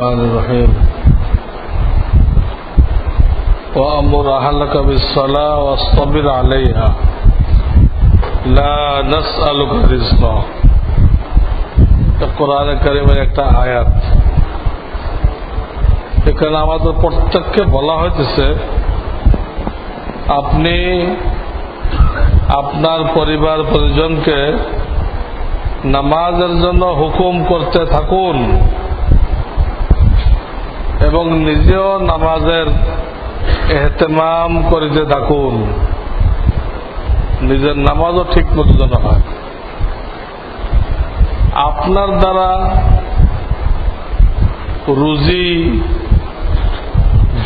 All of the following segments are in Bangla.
الرحمن الرحيم وأمر أهلك بالصلاة واصطبر عليها لا نسألك رزقا কোরআন করিমের একটা আয়াত এখানে আমাদের প্রত্যেককে বলা হইতেছে আপনি আপনার পরিবার পরিজনকে নামাজের জন্য হুকুম করতে থাকুন এবং নিজেও নামাজের এহতেমাম করিতে থাকুন নিজের নামাজও ঠিক মতো যেন হয়। আপনার দ্বারা রুজি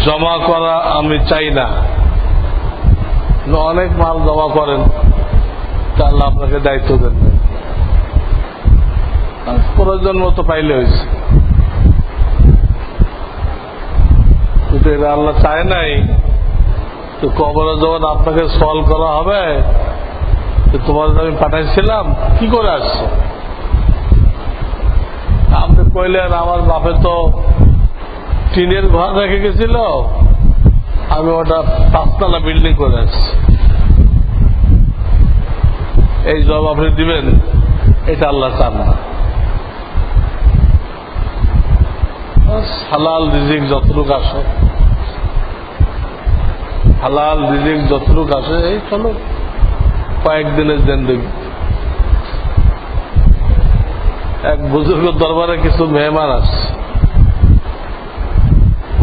জমা করা আমি চাই না। অনেক মাল জমা করেন তাহলে আপনাকে দায়িত্ব দেন। প্রয়োজন মতো পাইলে হয়েছে। কিন্তু এটা আল্লাহ চায় নাই। তো কবরে যখন আপনাকে সল করা হবে তোমার আমি পাঠাইছিলাম, কি করে আসছো? আপনি কইলেন, আমার বাপে তো টিনের ঘর রেখে গেছিল, আমি ওটা পাঁচতলা বিল্ডিং করে আসছি। এই জব আপনি দিবেন, এটা আল্লাহ চান না। হালাল রিজিক যতটুক আসে। হালাল রিজিক যতটুক আসে, এই চলো। কয়েকদিনের জেন্দিগি এক বুজুর্গ দরবারে কিছু মেহমান আসছে।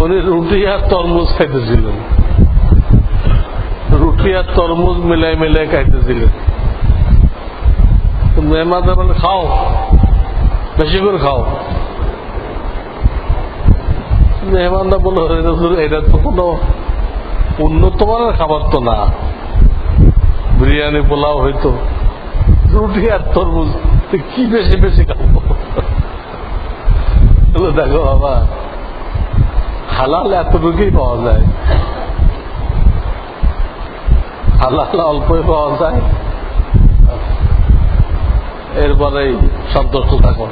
উনি রুটি আর তরমুজ খাইতেছিলেন। রুটি আর তরমুজ মিলাই মিলাই খাইতেছিলেন। মেহমানদের বলে, খাও, বেশি করে খাও। মেহমানরা বলল এটা তো কোনো উন্নত মানের খাবার তো না। বিরিয়ানি, পোলাও হইতো রুটি আর তরমুজ। কি বেশি বেশি খাব? দেখো বাবা, হালাল এতটুকুই পাওয়া যায়। হালাল অল্পই পাওয়া যায়। এরপরেই সন্তুষ্ট থাকো।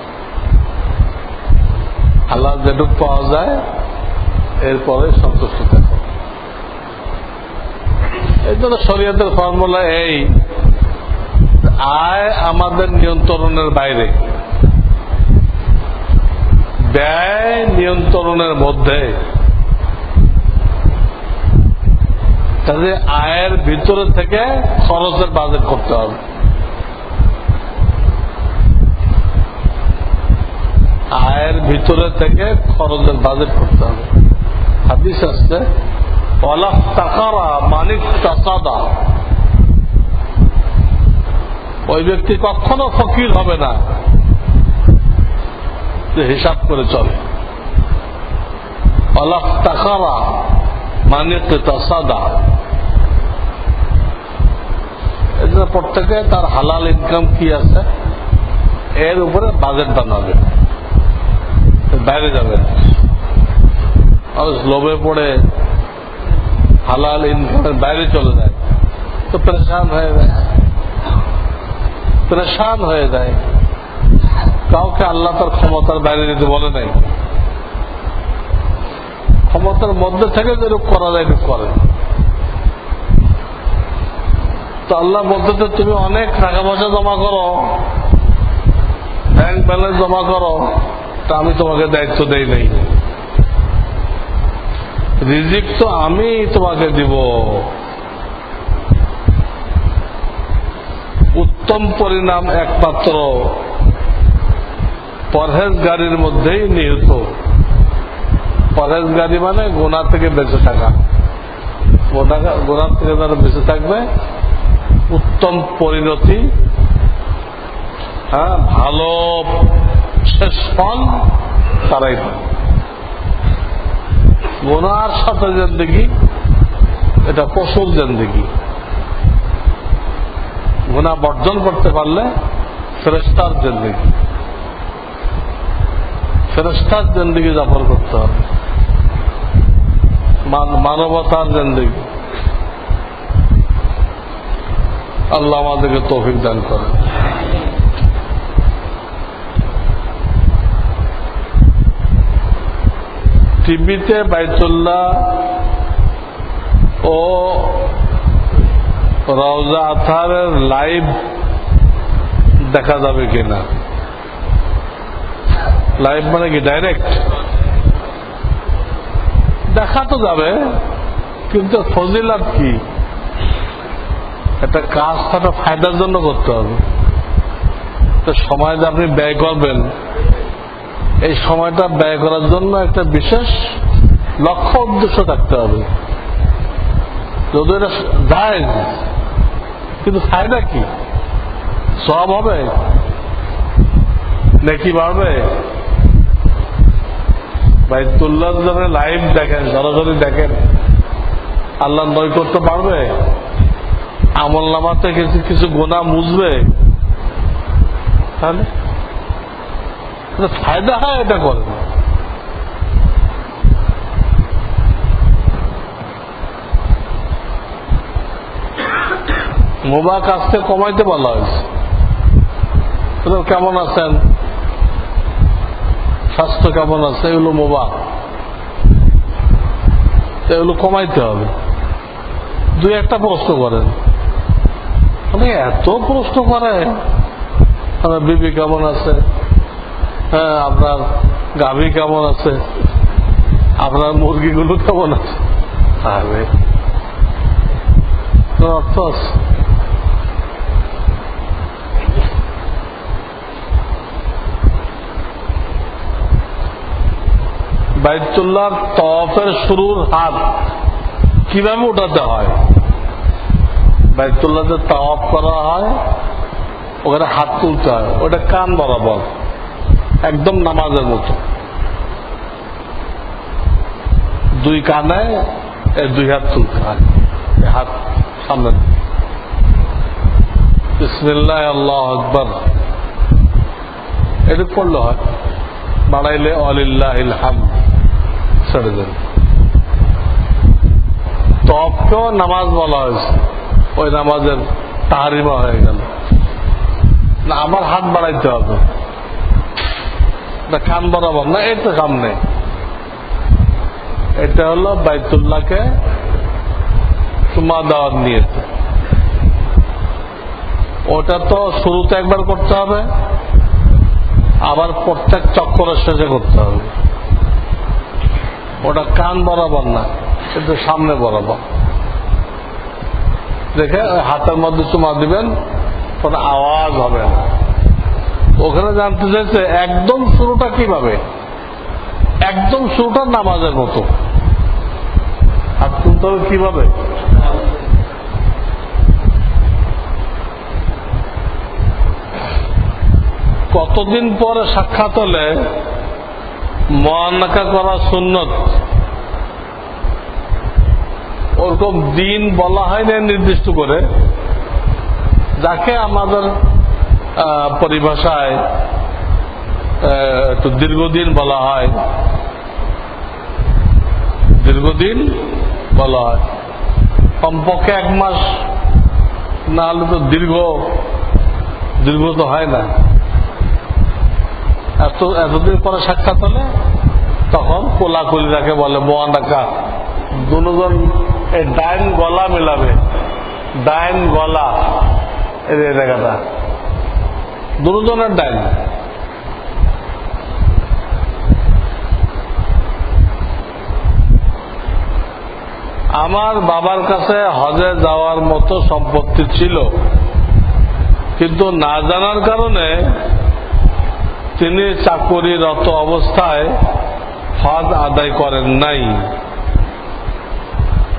হালাল যেটুক পাওয়া যায় এরপরে সন্তুষ্ট থাকো। এই জন্য শরীয়তের ফর্মুলা এই, আয় আমাদের নিয়ন্ত্রণের বাইরে। ব্যয় নিয়ন্ত্রণের মধ্যে। কাজে আয়ের ভিতরে থেকে খরচের বাজেট করতে হবে। আয়ের ভিতরে থেকে খরচের বাজেট করতে হবে। হাদিস আসছে মানিক ওই ব্যক্তি কখনো ফকির হবে না। যে হিসাব করে চলে। অলাফ টাকারা মানিক তাসাদা প্রত্যেকে তার হালাল ইনকাম কি আছে? এর উপরে বাজেট বানাবে। বাইরে যাবে। লোভে পড়ে হালাল ইনকামের বাইরে চলে যায়। তো পরেশান হয়ে যায়। পরেশান হয়ে যায়। কাউকে আল্লাহ তার ক্ষমতার বাইরে যেতে বলে নাই, ক্ষমতার মধ্যে থেকে যেরূপ করা যায় করে। তো আল্লাহ বলতে তুমি অনেক টাকা পয়সা জমা করো ব্যাংক ব্যালেন্স জমা করো, তা আমি তোমাকে দায়িত্ব দেই নাই। রিজিক তো আমি তোমাকে দিব। উত্তম পরিণাম একমাত্র পরহেজগারির মধ্যেই নিহিত। পরহেজগারি মানে গোনা থেকে বেঁচে থাকা। গোনা থেকে যারা বেঁচে থাকবে, উত্তম পরিণতি হ্যাঁ ভালো শেষ ফল তারাই পাবে। গোনার সাথে জেন্দিগি, এটা পশুর জেন্দিগি। গুণা বর্জন করতে পারলে ফেরেস্তার জেন্দিগি। ফেরেস্তার জেন্দিগি যাপন করতে হবে। মানবতার জেন্দিগি। আল্লাহ আমাদেরকে তৌফিক দান করে টিভিতে বাইতুল্লাহ ও রওজা আথারের লাইভ দেখা যাবে কিনা? লাইভ মানে কি, ডাইরেক্ট? দেখা তো যাবে, কিন্তু ফজিলাত কি? একটা কাজ একটা ফায়দার জন্য করতে হবে। তো সময় যে আপনি ব্যয় করবেন এই সময়টা ব্যয় করার জন্য একটা বিশেষ লক্ষ্য উদ্দেশ্য থাকতে হবে। যদি এটা যায় কিন্তু ফায়দা কি? সব হবে? নাকি বাড়বে? বাইতুল্লাহ যখন লাইভ দেখেন, সরাসরি দেখেন, আল্লাহ নয় করতে পারবে? আমল নামাতে কিছু কিছু গোনা মুছবে? তাহলে এটা ফায়দা হয় এটা করেন মোবা কাজকে কমাইতে বলা হয়েছে। কেমন আছেন? স্বাস্থ্য কেমন আছে? এগুলো মোবা এগুলো কমাইতে হবে। দুই একটা প্রশ্ন করেন। মানে এত প্রশ্ন করে আপনার বিবি কেমন আছে? হ্যাঁ আপনার গাভী কেমন আছে? আপনার মুরগিগুলো কেমন আছে? আরে। অর্থ আছে বাইতুল্লাহর তফের শুরুর হাত কীভাবে উঠাতে হয়? বাইতুল্লাহতে তওয়াফ করা হয় ওখানে হাত তুলতে হয়। ওটা কান বরাবর। একদম নামাজের মতো। দুই কানে দুই হাত তুলতে হাত সামনে। বিসমিল্লাহ, আল্লাহ আকবর। এটা পড়লে হয় বাড়াইলে অলিল্লাহ হাম ছেড়ে দেন। তপকেও নামাজ বলা হয়েছে, ওই নামাজের তাহারিমা হয়ে গেল। না, আমার হাত বাড়াইতে হবে। না কান বরাবর না এই তো কাম নেই। এটা হলো বাইতুল্লাহকে চুমা দেওয়ার নিয়েছে। ওটা তো শুরুতে একবার করতে হবে, আবার প্রত্যেক চক্করের শেষে করতে হবে। ওটা কান বরাবর না, কিন্তু সামনে বরাবর। দেখে হাতের মধ্যে চুমা দিবেন, কোনো আওয়াজ হবে না। ওখানে জানতে চাইছে, একদম শুরুটা কীভাবে? একদম শুরুটা নামাজের মতো। হাত তুলতে হবে কীভাবে? কতদিন পরে সাক্ষাৎ হলে মহানাকা করা সুন্নত? ওরকম দিন বলা হয় না নির্দিষ্ট করে। যাকে আমাদের পরিভাষায় একটু দীর্ঘদিন বলা হয়। দীর্ঘদিন বলা হয়। কমপক্ষে এক মাস না হলে তো দীর্ঘ দীর্ঘ তো হয় না। এত, এতদিন পরে সাক্ষাৎ হলে তখন কোলাকুলিরাকে বলে বোয়ান ডাকা দুজন এই ডাইন গলা মেলাবে, ডাইন গলা এই জায়গাটা। দুজনের ডাইন আমার বাবার কাছে হজে যাওয়ার মতো সম্পত্তি ছিল, কিন্তু না জানার কারণে তিনি চাকরিরত অবস্থায় হজ আদায় করেন নাই।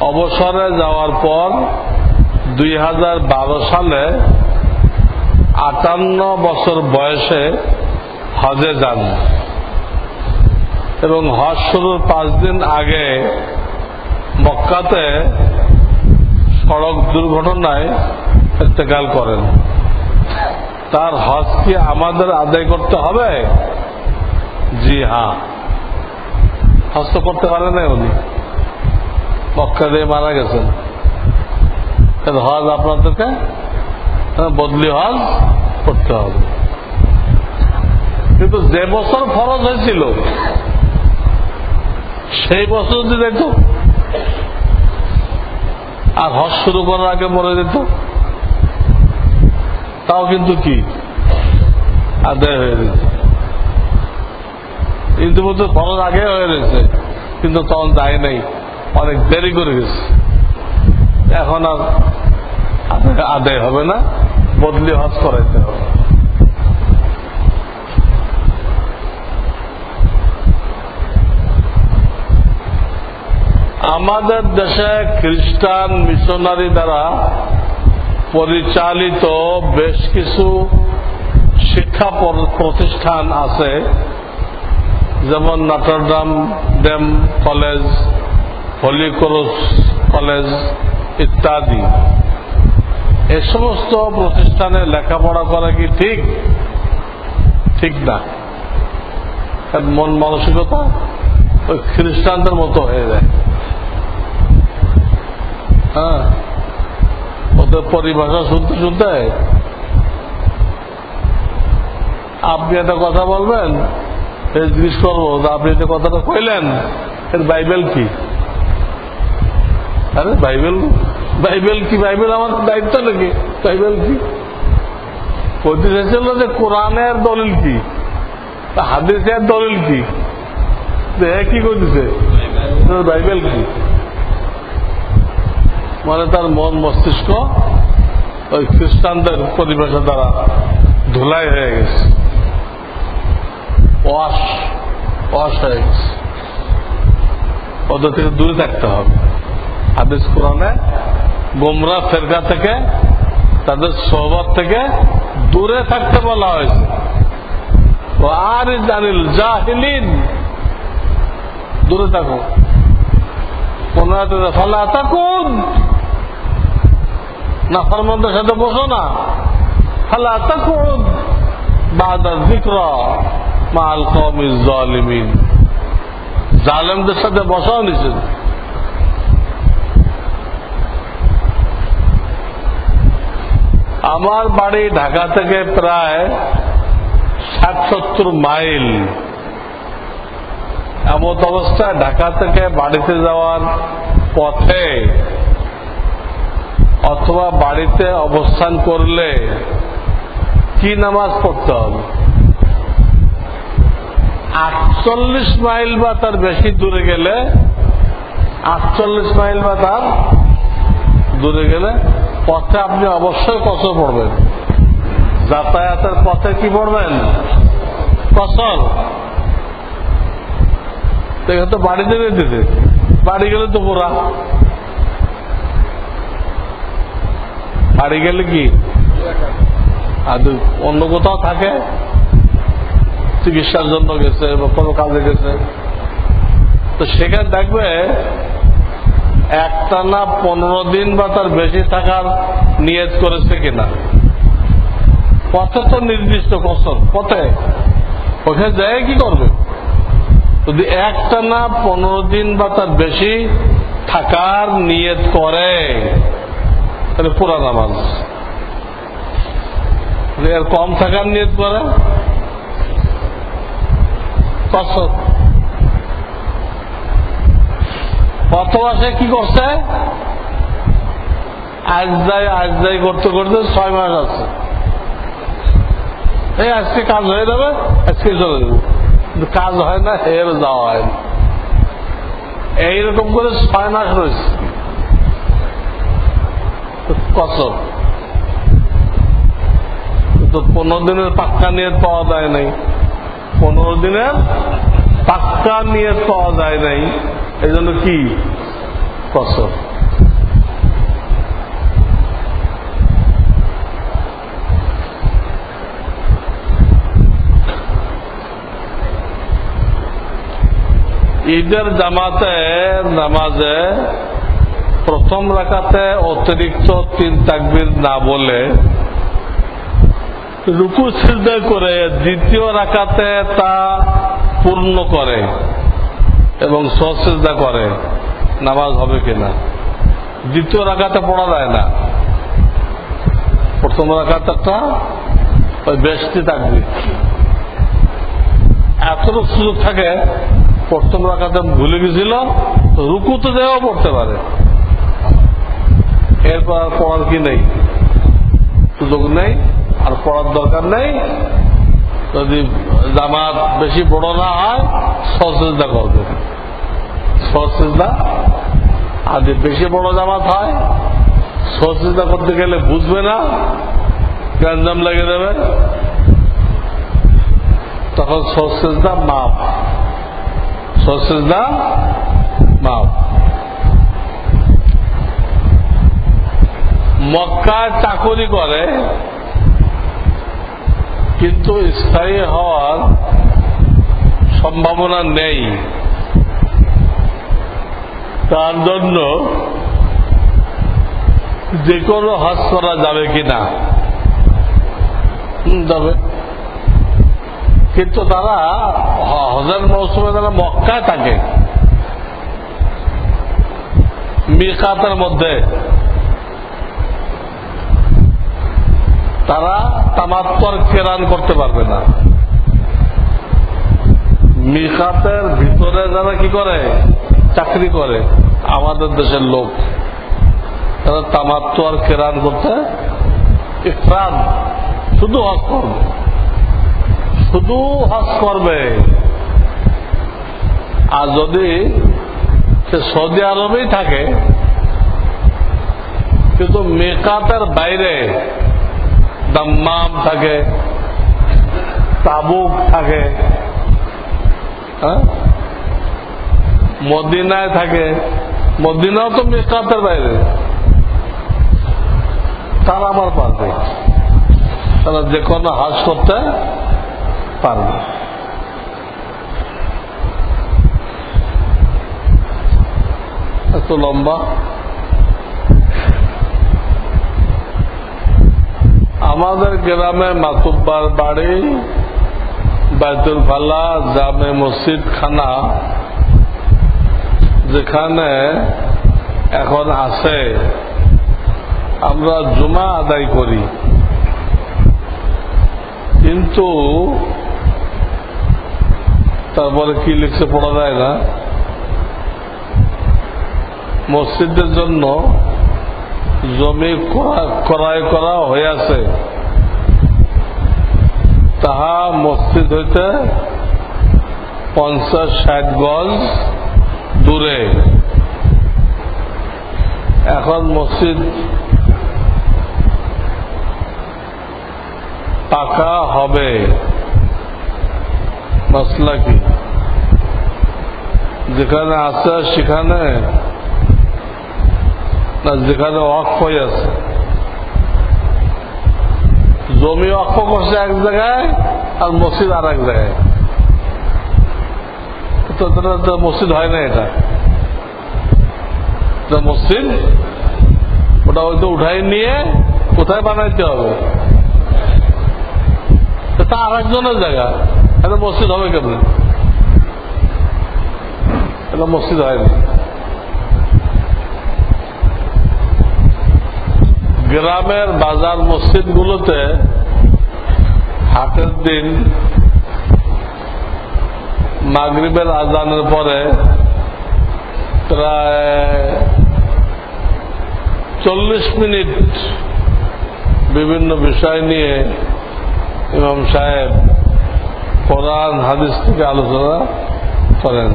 অবসরে যাওয়ার পর দুই হাজার বারো সালে আটান্ন বছর বয়সে হজে যান। এবং হজ শুরুর পাঁচ দিন আগে মক্কাতে সড়ক দুর্ঘটনায় ইন্তেকাল করেন। তার হজ কি আমাদের আদায় করতে হবে? জি হ্যাঁ। হজ তো করতে পারে না উনি। মক্কা দিয়ে মারা গেছেন। হজ আপনাদেরকে বদলি হজ করতে হবে। কিন্তু যে বছর ফরজ হয়েছিল, সেই বছর যদি যেত আর হজ শুরু করার আগে মরে যেত, তাও কিন্তু কি? আদায় হয়ে গেছে ইতিমধ্যে ফলন আগে হয়ে গেছে, কিন্তু তখন যায় নাই, অনেক দেরি করে গেছে। এখন আর আদায় হবে না। বদলি হজ করাইতে হবে। আমাদের দেশে খ্রিস্টান মিশনারি দ্বারা পরিচালিত বেশ কিছু শিক্ষা প্রতিষ্ঠান আছে, যেমন Notre Dame Dame college Holy Cross college ইত্যাদি। এ সমস্ত প্রতিষ্ঠানে লেখাপড়া করা কি ঠিক? ঠিক না। মন মানসিকতা ওই খ্রিস্টানদের মতো হয়ে যায়। হ্যাঁ? ওদের পরিভাষা শুনতে শুনতে আপনি একটা কথা বলবেন জিজ্ঞেস করব আপনি যে কথাটা কইলেন, এর বাইবেল কি? আরে বাইবেল বাইবেল কি? বাইবেল আমার দায়িত্ব নাকি? বাইবেল কি? কইতে চাইছিল যে কোরআনের দলিল কি? হাদিসের দলিল কি? কি করতেছে বাইবেল কি? মানে তার মন মস্তিষ্ক ওই খ্রিস্টানদের পরিবেশে দ্বারা ধুলাই হয়ে গেছে। ওয়াশ ওয়াশ হয়ে গেছে। ওদের থেকে দূরে থাকতে হবে। হাদিস কোরআনে গোমরা ফেরকা থেকে, তাদের সোহবত থেকে দূরে থাকতে বলা হয়েছে। আর জানিল জাহিলিন। দূরে থাকো। পনেরো ফালা থাকুন না ফরমন্দের সাথে বসো না। ফালা থাকুন বাদা জিক্র মাল কমি জালিমিন। জালেমদের সাথে বসাও নিষেধ। আমার বাড়ি ঢাকা থেকে প্রায় ষাট সত্তর মাইল। এমত অবস্থায় ঢাকা থেকে বাড়িতে যাওয়ার পথে অথবা বাড়িতে অবস্থান করলে কি নামাজ পড়তে হবে? আটচল্লিশ মাইল বা তার বেশি দূরে গেলে, আটচল্লিশ মাইল বা তার দূরে গেলে পথে আপনি অবশ্যই কসর পড়বেন। যাতায়াতের পথে কি পড়বেন? কসর। তো বাড়িতে দিতে বাড়ি গেলে তো পুরা বাড়ি গেলে কি? আর অন্য কোথাও থাকে? চিকিৎসার জন্য গেছে বা কোনো কাজে গেছে। তো সেখানে দেখবে একটা না পনেরো দিন বা তার বেশি থাকার নিয়ত করেছে কিনা? পথে তো নির্দিষ্ট কসর পথে। ওখানে যায় কি করবে? যদি একটা না পনেরো দিন বা তার বেশি থাকার নিয়ত করে, তাহলে পুরা নামাজ। এর কম থাকার নিয়ত করে কসর অথবা সে কি করছে? আজ যাই আজ যাই করতে করতে ছয় মাস আছে। এই আজকে কাজ হয়ে যাবে, আজকে চলে যাবে। কাজ হয় না এর যাওয়া হয় না। এইরকম করে ছয় মাস রয়েছে। কসর তো পনেরো দিনের পাক্কা নিয়ে পাওয়া যায় নাই। পনেরো দিনের পাক্কা নিয়ে পাওয়া যায় নাই। এই জন্য কি কসর ঈদের জামাতে, নামাজে প্রথম রাখাতে অতিরিক্ত তিন তাকবির না বলে রুকু সিদ্ধা করে দ্বিতীয় রাখাতে তা পূর্ণ করে। এবং সসিদ্ধা করে, নামাজ হবে কিনা? দ্বিতীয় রাখাতে পড়া যায় না। প্রথম রাখাতে ওই বেশটি থাকবে। এতটুকু সুযোগ থাকে, প্রথম রাখাতে ভুলে গেছিল, রুকুতে দেওয়া পড়তে পারে। এরপর আর পড়ার কি নেই? সুযোগ নেই, আর পড়ার দরকার নেই। যদি জামাত বেশি বড় না হয় সচেষ্টা করবে। সচেষ্টা আর যদি বেশি বড় জামাত হয়। সচেষ্টা করতে গেলে বুঝবে না গ্যাঞ্জাম লেগে দেবে? তখন সচেষ্টা মাপ। সচেষ্টা মাপ। মক্কায় চাকরি করে, কিন্তু স্থায়ী হওয়ার সম্ভাবনা নেই। তার জন্য যে কোনো হজ করা যাবে কিনা যাবে। কিন্তু তারা হজের মৌসুমে তারা মক্কায় থাকে মিকাতের মধ্যে তারা তামাত্তর কেরান করতে পারবে না। মিকাতের ভিতরে যারা কি করে? চাকরি করে। আমাদের দেশের লোক, তারা তামাত্ম আর কেরান করতে ইফরান শুধু হজ করবে শুধু হজ করবে আর যদি সে সৌদি আরবেই থাকে, কিন্তু মেকাতের বাইরে দাম্মাম থাকে, তাবুক থাকে হ্যাঁ? মদিনায় থাকে মদিনাও তো মেকাতের বাইরে। তারা আমার পারবে। তারা যে কোনো হাজ করতে পারবে। এত লম্বা। আমাদের গ্রামে মাতুব্বার বাড়ি, বাইতুল ফালা, জামে মসজিদ, খানা। যেখানে এখন আছে, আমরা জুমা আদায় করি। কিন্তু তারপরে কি লিখছে পড়া যায় না। মসজিদের জন্য জমি ক্রয়- করা হইয়াছে তাহা মসজিদ হইতে পঞ্চাশ, ষাট গজ দূরে। এখন মসজিদ পাকা হবে। মশলা কি? যেখানে আছে সেখানে? না, যেখানে অক্ষ হয়ে আছে। জমি অক্ষ করছে এক জায়গায় আর মসজিদ আর এক জায়গায়। মসজিদ হয় না এটা। মসজিদ, ওটা হয়তো উঠাই নিয়ে কোথায় বানাইতে হবে? তা আর একজনের জায়গা। এটা মসজিদ হবে কেমন? এটা মসজিদ হয়নি গ্রামের বাজার মসজিদগুলোতে হাটের দিন মাগরিবের আজানের পরে প্রায় চল্লিশ মিনিট বিভিন্ন বিষয় নিয়ে ইমাম সাহেব কোরআন, হাদিস থেকে আলোচনা করেন।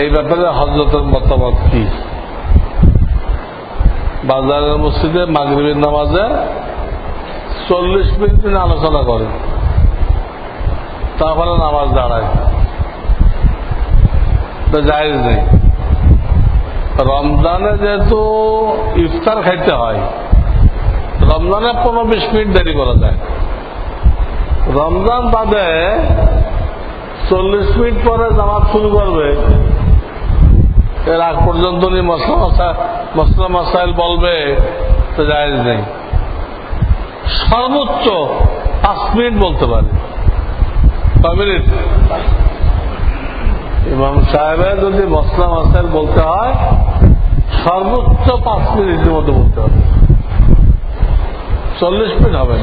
এই ব্যাপারে হজরতের মতামত কি? বাজারের মসজিদে মাগরিবের নামাজে চল্লিশ মিনিট আলোচনা করেন। তারপরে নামাজ দাঁড়ায়। তো নেই। রমজানে যেহেতু ইফতার খাইতে হয়, রমজানে পনেরো বিশ মিনিট দেরি করা যায়। রমজান বাদে চল্লিশ মিনিট পরে জামাত শুরু করবে। এর আগ পর্যন্ত উনি মশলা মশা মশলা মশাইল বলবে তো জায়েজ নেই। সর্বোচ্চ পাঁচ মিনিট বলতে পারে। কমিউনিট ইমাম সাহেবের যদি মশলা মাসাল বলতে হয়, সর্বোচ্চ পাঁচ মিনিটের মতো বলতে হবে। চল্লিশ মিনিট হবে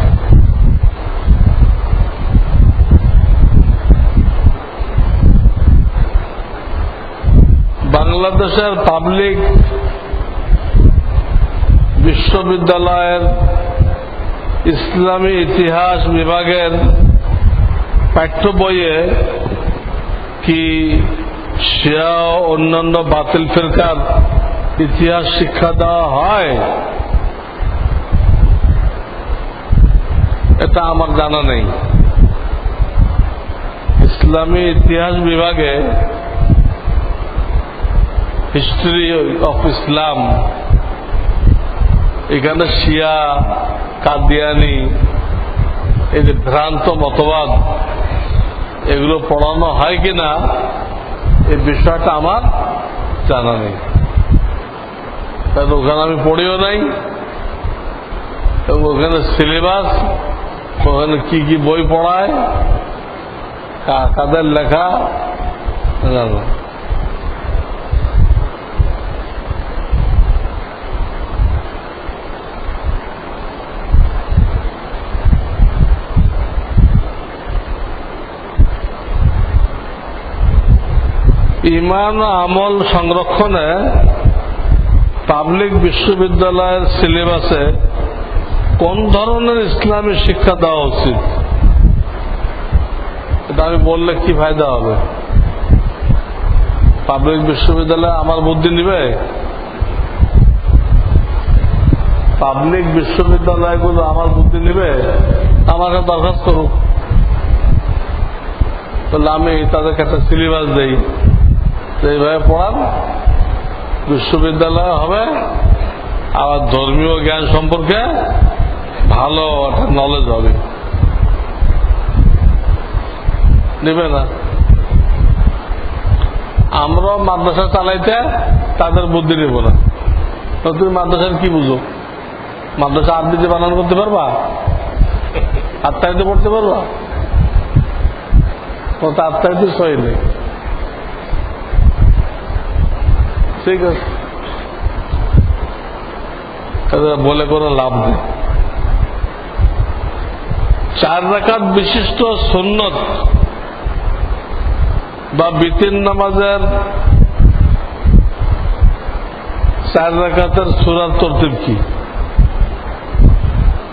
বাংলাদেশের পাবলিক বিশ্ববিদ্যালয়ের ইসলামী ইতিহাস বিভাগের পাঠ্য বইয়ে কি শিয়া অন্যান্য বাতিল ফিরকার ইতিহাস শিক্ষা দেওয়া হয়? এটা আমার জানা নেই। ইসলামী ইতিহাস বিভাগে হিস্ট্রি অফ ইসলাম এখানে শিয়া, কাদিয়ানি, এই যে ভ্রান্ত মতবাদ এগুলো পড়ানো হয় কিনা, এই বিষয়টা আমার জানা নেই। তাহলে ওখানে আমি পড়িও নাই ওখানে সিলেবাস, ওখানে কি কি বই পড়ায় কাদের লেখা, জানো। ইমান আমল সংরক্ষণে পাবলিক বিশ্ববিদ্যালয়ের সিলেবাসে কোন ধরনের ইসলামী শিক্ষা দেওয়া উচিত? এটা আমি বললে কি ফায়দা হবে? পাবলিক বিশ্ববিদ্যালয়ে আমার বুদ্ধি নিবে? পাবলিক বিশ্ববিদ্যালয়গুলো আমার বুদ্ধি নিবে? আমাকে দরখাস্ত করুক। তাহলে আমি তাদেরকে একটা সিলেবাস দেই। তো এইভাবে পড়ান। বিশ্ববিদ্যালয় হবে। আবার ধর্মীয় জ্ঞান সম্পর্কে ভালো একটা নলেজ হবে। নেবে না? আমরা মাদ্রাসা চালাইতে তাদের বুদ্ধি নেব না। তুমি মাদ্রাসার কি বুঝো? মাদ্রাসা আরবিতে বানান করতে পারবা? আত্মাইতে পড়তে পারবা? তো আত্মাইতে সই নেই। ঠিক আছে। বলে কোনো লাভ নেই। চার রাকাত বিশিষ্ট সুন্নত বা বিতিন নামাজের চার রাকাতের সুরার তরতিব কি?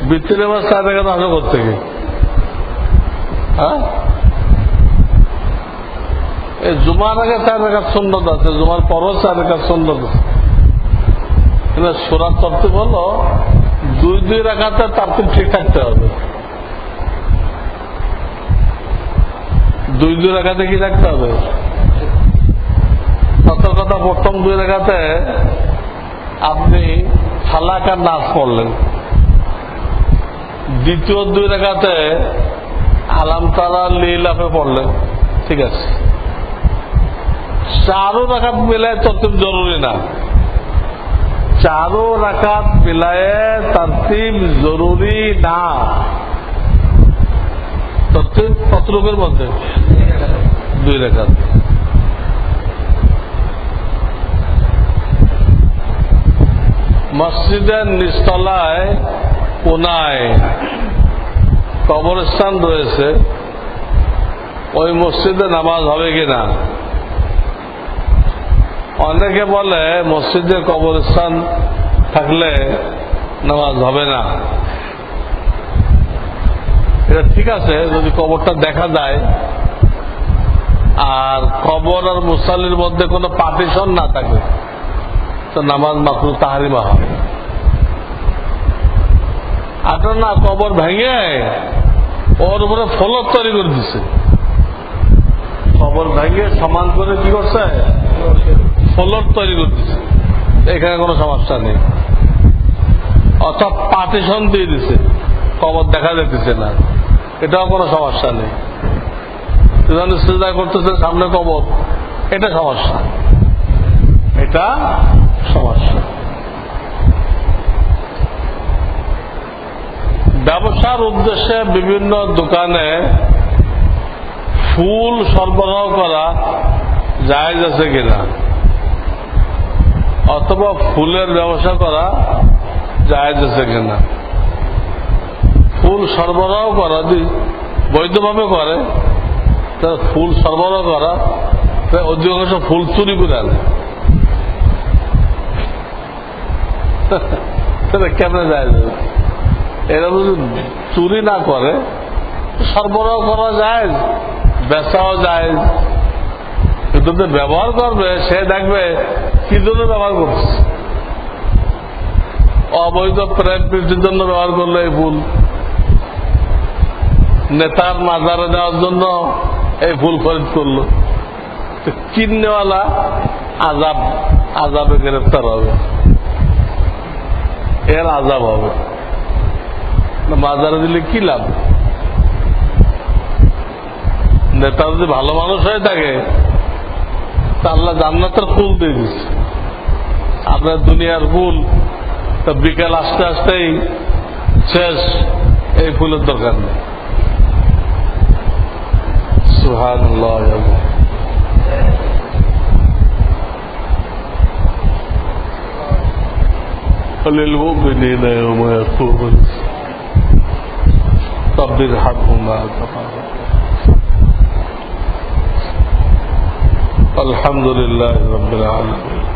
বিতিন নামাজ চার রাকাত আসো করতে হ্যাঁ? এই জুমার আগে চার রেখার সুন্দর আছে, জুমার পরও চার রেখার সুন্দর আছে। কিন্তু সোনার তরতিব হলো দুই দুই রেখাতে তারতিব ঠিক থাকতে হবে। দুই দুই রেখাতে কি রাখতে হবে? সতর্কতা প্রথম দুই রেখাতে আপনি ফালাকার নাচ পড়লেন। দ্বিতীয় দুই রেখাতে আলাম তারা লীলাফে পড়লেন। ঠিক আছে। চারো রাখাত মিলায় তরতিব জরুরি না। চারো রাখাত মিলায় তরতিব জরুরি না। তরতিব কত লোকের মধ্যে? দুই রেখাত মসজিদের নিচতলায় কোনায় কবরস্থান রয়েছে। ওই মসজিদে নামাজ হবে কিনা? অনেকে বলে, মসজিদে কবরস্থান থাকলে নামাজ হবে না। এটা ঠিক আছে, যদি কবরটা দেখা যায়। আর কবর আর মুসাল্লির মধ্যে কোনো পার্টিশন না থাকে, তো নামাজ মাত্র তাহারিমা হয় আপনার না, কবর ভেঙে ওর উপরে ফলক তৈরি করে দিছে। কবর ভেঙে সমান করে কি করছে? ফলক তৈরি করে দিছে এখানে কোনো সমস্যা নেই। অর্থাৎ পার্টিশন দিয়ে দিছে। কবর দেখা যেতেছে না। এটাও কোনো সমস্যা নেই। সেজা করতেছে, সামনে কবর। এটা সমস্যা। এটা সমস্যা। ব্যবসার উদ্দেশ্যে বিভিন্ন দোকানে ফুল সরবরাহ করা জায়েজ আছে কিনা? অথবা ফুলের ব্যবসা করা যায় আছে কিনা? ফুল সরবরাহ করা, যদি বৈধভাবে করে তার ফুল সরবরাহ করা অধিকাংশ ফুল চুরি করে আনে। কেমনে যায় এরা যদি চুরি না করে সরবরাহ করা যায় বেচাও যায় কিন্তু ব্যবহার করবে, সে দেখবে জন্য ব্যবহার করছে। অবৈধ প্রেম প্রীতির জন্য ব্যবহার করল এই ফুল। নেতার মাজারে দেওয়ার জন্য এই ফুল খরিদ করল। তো কিনেওয়ালা আজাব, আজাবে গ্রেফতার হবে। এর আজাব হবে। মাজারে দিলে কি লাভ? নেতা যদি ভালো মানুষ হয়ে থাকে, তা আল্লাহ জান্নাতের ফুল দিয়ে দিচ্ছে আপনার দুনিয়ার ফুল তা বিকাল আসতে আসতেই শেষ এই ফুলের দরকার নেই সুবহানাল্লাহ للمؤمنين يوم يقوم رب ارحمهما كما الحمد لله رب العالمين